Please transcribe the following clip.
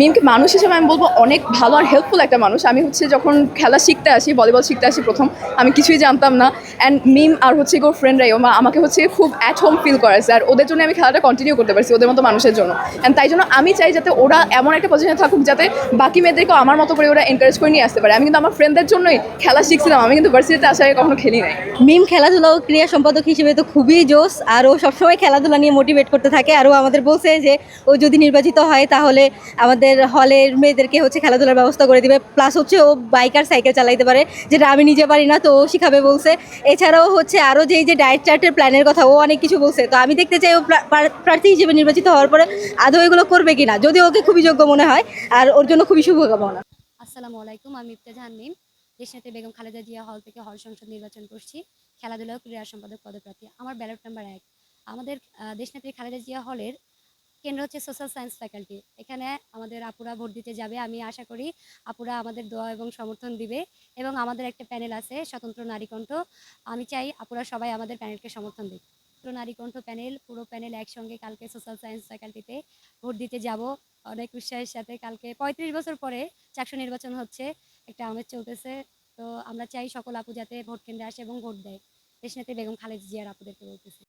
মিমকে মানুষ হিসেবে আমি বলব অনেক ভালো আর হেল্পফুল একটা মানুষ। আমি হচ্ছে যখন খেলা শিখতে আসি ভলিবল শিখতে আসি প্রথম, আমি কিছুই জানতাম না। অ্যান্ড মিম আর হচ্ছে ওর ফ্রেন্ডরাই আমাকে হচ্ছে খুব অ্যাট হোম ফিল করাইছে আর ওদের জন্য আমি খেলাটা কন্টিনিউ করতে পারছি ওদের মতো মানুষের জন্য। অ্যান্ড তাই জন্য আমি চাই যাতে ওরা এমন একটা পজিশনে থাকুক যাতে বাকি মেয়েদেরকেও আমার মতো করে ওরা এনকারেজ করে নিয়ে আসতে পারে। আমি কিন্তু আমার ফ্রেন্ডদের জন্যই খেলা শিখছিলাম, আমি কিন্তু ভার্সিটিতে আগে কখনো খেলি নাই। মিম খেলাধুলা ও ক্রীড়া সম্পাদক হিসেবে তো খুবই জোস আর ও সবসময় খেলাধুলা নিয়ে মোটিভেট করতে থাকে। আর ও আমাদের বলছে যে, ও যদি নির্বাচিত হয় তাহলে আমাদের হলের মেয়েদেরকে হচ্ছে খেলাধুলার ব্যবস্থা করে দিবে। প্লাস হচ্ছে ও বাইক আর সাইকেল চালাইতে পারে যেটা আমি নিজে পারি না তো ও শিখাবে বলছে। এছাড়াও হচ্ছে আরও যেই যে ডায়েট চার্টের প্ল্যানের কথা ও অনেক কিছু বলছে। তো আমি দেখতে চাই ও প্রা- প্রা- প্রার্থী হিসেবে নির্বাচিত হওয়ার পরে আদৌ এগুলো করবে কিনা যদি ওকে খুবই যোগ্য মনে হয় আর ওর জন্য খুবই শুভকামনা। আসসালামু আলাইকুম আমি ইফতেজাহান মিম দেশনেত্রী বেগম খালেদা জিয়া হল থেকে হল সংসদ নির্বাচন করছি খেলাধুলা ক্রীড়া সম্পাদক পদপ্রার্থী। আমার ব্যালট নাম্বার এক। আমাদের আহ, দেশনেত্রী খালেদা জিয়া হলের কেন্দ্র হচ্ছে সোশ্যাল সায়েন্স ফ্যাকাল্টি এখানে আমাদের আপুরা ভোট দিতে যাবে, আমি আশা করি আপুরা আমাদের দোয়া এবং সমর্থন দিবে এবং আমাদের একটা প্যানেল আছে, স্বতন্ত্র নারী কণ্ঠ। আমি চাই আপুরা সবাই আমাদের প্যানেলকে সমর্থন দিক। স্বতন্ত্র নারী কণ্ঠ প্যানেল পুরো প্যানেল একসঙ্গে কালকে সোশ্যাল সায়েন্স ফ্যাকাল্টিতে ভোট দিতে যাব। অনেক উৎসাহের সাথে কালকে পঁয়ত্রিশ বছর পরে চাকসু নির্বাচন হচ্ছে, একটা আমেজ চলতেছে। তো আমরা চাই সকল আপু যাতে ভোট কেন্দ্রে আসে এবং ভোট দেয়। দেশনেত্রী বেগম খালেদ জিয়ার আপুদেরকে বলতেছি।